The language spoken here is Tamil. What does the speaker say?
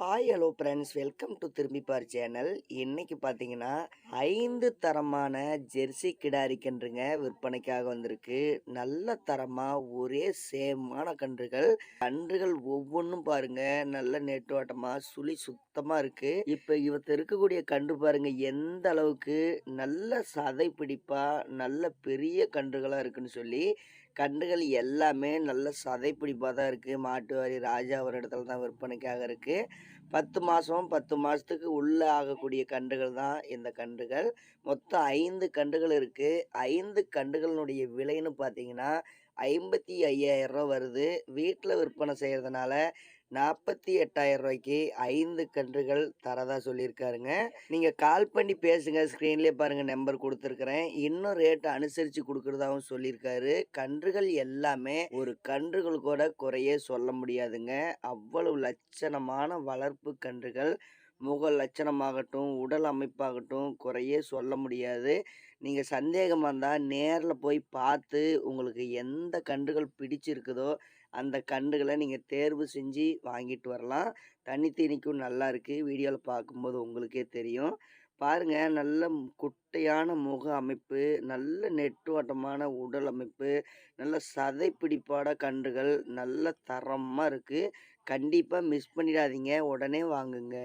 Hi hello friends welcome to Thirumbippar channel இன்றைக்கி பார்த்தீங்கன்னா ஐந்து தரமான ஜெர்சி கிடாரி கன்றுங்க விற்பனைக்காக வந்திருக்கு. நல்ல தரமாக ஒரே சேமான கன்றுகள். கன்றுகள் ஒவ்வொன்றும் பாருங்க. நல்ல நெட்டோட்டமாக சுழி சுத்தமாக இருக்குது இப்போ இவத்த இருக்கக்கூடிய கன்று பாருங்கள் எந்த அளவுக்கு நல்ல சதை பிடிப்பாக நல்ல பெரிய கன்றுகளாக இருக்குன்னு சொல்லி கன்றுகள் எல்லாமே நல்ல சதைப்பிடிப்பாக தான் இருக்குது மாட்டுவாரி ராஜா ஒரு இடத்துல தான் விற்பனைக்காக இருக்குது பத்து மாதம் பத்து மாதத்துக்கு உள்ளே ஆகக்கூடிய கன்றுகள் தான் இந்த கன்றுகள். மொத்தம் ஐந்து கன்றுகள் இருக்குது ஐந்து கன்றுகளினுடைய விலைன்னு பார்த்தீங்கன்னா ஐம்பத்தி ஐயாயிரம் ரூபா வருது. வீட்டில் விற்பனை செய்கிறதுனால நாற்பத்தி எட்டாயிரம் ரூபாய்க்கு ஐந்து கன்றுகள் தரதா சொல்லியிருக்காருங்க. நீங்கள் கால் பண்ணி பேசுங்க. ஸ்க்ரீன்லேயே பாருங்கள் நம்பர் கொடுத்துருக்குறேன். இன்னும் ரேட் அனுசரித்து கொடுக்குறதாகவும் சொல்லியிருக்காரு. கன்றுகள் எல்லாமே ஒரு கன்றுகள் கூட குறையே சொல்ல முடியாதுங்க. அவ்வளவு லட்சணமான வளர்ப்பு கன்றுகள் முக லட்சணமாகட்டும் உடல் அமைப்பாகட்டும் குறையே சொல்ல முடியாது. நீங்கள் சந்தேகமாக இருந்தால் நேரில் போய் பார்த்து உங்களுக்கு எந்த கன்றுகள் பிடிச்சிருக்குதோ அந்த கன்றுகளை நீங்கள் தேர்வு செஞ்சு வாங்கிட்டு வரலாம். தண்ணி தீனிக்கும் நல்லா இருக்குது வீடியோவில் பார்க்கும்போது உங்களுக்கே தெரியும். பாருங்கள் நல்ல குட்டையான முக அமைப்பு நல்ல நெட்டுவாட்டமான உடல் அமைப்பு நல்ல சதை பிடிப்பாட கன்றுகள் நல்ல தரமாக இருக்குது கண்டிப்பாக மிஸ் பண்ணிடாதீங்க. உடனே வாங்குங்க.